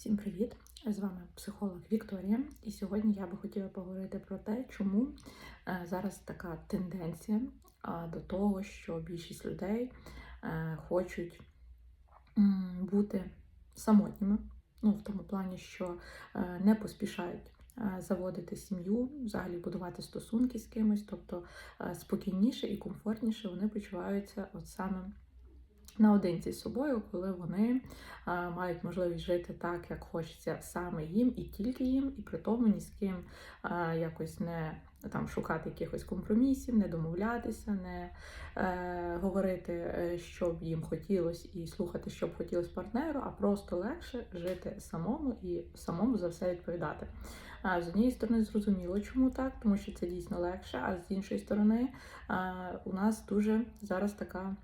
Всім привіт! З вами психолог Вікторія. І сьогодні я би хотіла поговорити про те, чому е, зараз така тенденція до того, що більшість людей е, хочуть бути самотніми, ну в тому плані, що е, не поспішають. Заводити сім'ю, взагалі будувати стосунки з кимось, тобто спокійніше і комфортніше вони почуваються от саме наодинці з собою, коли вони а, мають можливість жити так, як хочеться саме їм і тільки їм, і при тому ні з ким а, якось не там шукати якихось компромісів, не домовлятися, не е, говорити, е, що б їм хотілося, і слухати, що б хотілося партнеру, а просто легше жити самому і самому за все відповідати. А з однієї сторони, зрозуміло, чому так, тому що це дійсно легше, а з іншої сторони, а, у нас дуже зараз така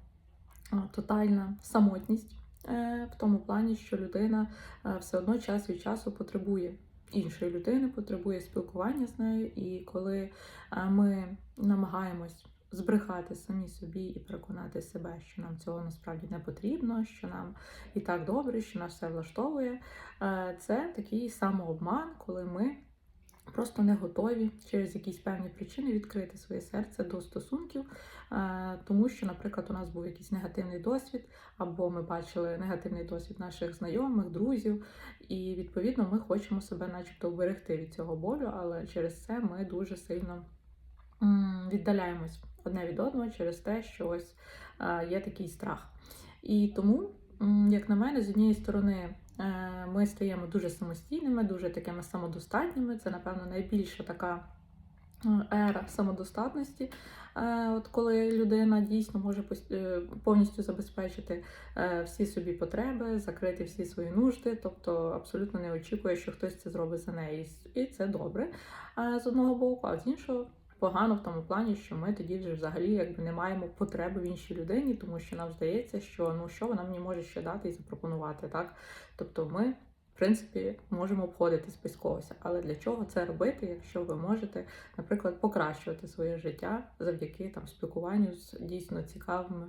тотальна самотність е, в тому плані, що людина е, все одно час від часу потребує іншої людини, потребує спілкування з нею. І коли е, ми намагаємось збрехати самі собі і переконати себе, що нам цього насправді не потрібно, що нам і так добре, що нас все влаштовує, це такий самообман, коли ми. Просто не готові через якісь певні причини відкрити своє серце до стосунків, е, тому що, наприклад, у нас був якийсь негативний досвід, або ми бачили негативний досвід наших знайомих, друзів, і відповідно ми хочемо себе, начебто, вберегти від цього болю, але через це ми дуже сильно віддаляємось одне від одного через те, що ось е, є такий страх. І тому, як на мене, з однієї сторони. Е, Ми стаємо дуже самостійними, дуже такими самодостатніми. Це, напевно, найбільша така е, ера самодостатності. Е, От коли людина дійсно може повністю забезпечити всі собі потреби, закрити всі свої нужди, тобто абсолютно не очікує, що хтось це зробить за неї. І це добре з одного боку, а з іншого. Погано в тому плані, що ми тоді вже взагалі якби не маємо потреби в іншій людині, тому що нам здається, що ну що вона мені може ще дати і запропонувати, так? Тобто ми, в принципі, можемо обходитись без когось. Але для чого це робити, якщо ви можете, наприклад, покращувати своє життя завдяки там спілкуванню з дійсно цікавими,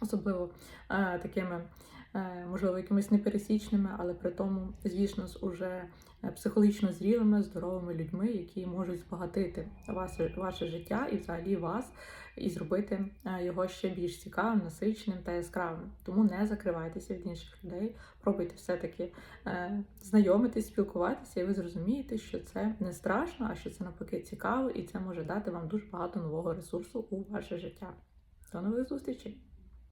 особливо е, такими, можливо, якимись непересічними, але при тому, звісно, з уже е, психологічно зрілими, здоровими людьми, які можуть збагатити ваше, ваше життя і взагалі вас, і зробити е, його ще більш цікавим, насиченим та яскравим. Тому не закривайтеся від інших людей, пробуйте все-таки е, знайомитись, спілкуватися, і ви зрозумієте, що це не страшно, а що це навпаки цікаво, і це може дати вам дуже багато нового ресурсу у ваше життя. До нових зустрічей!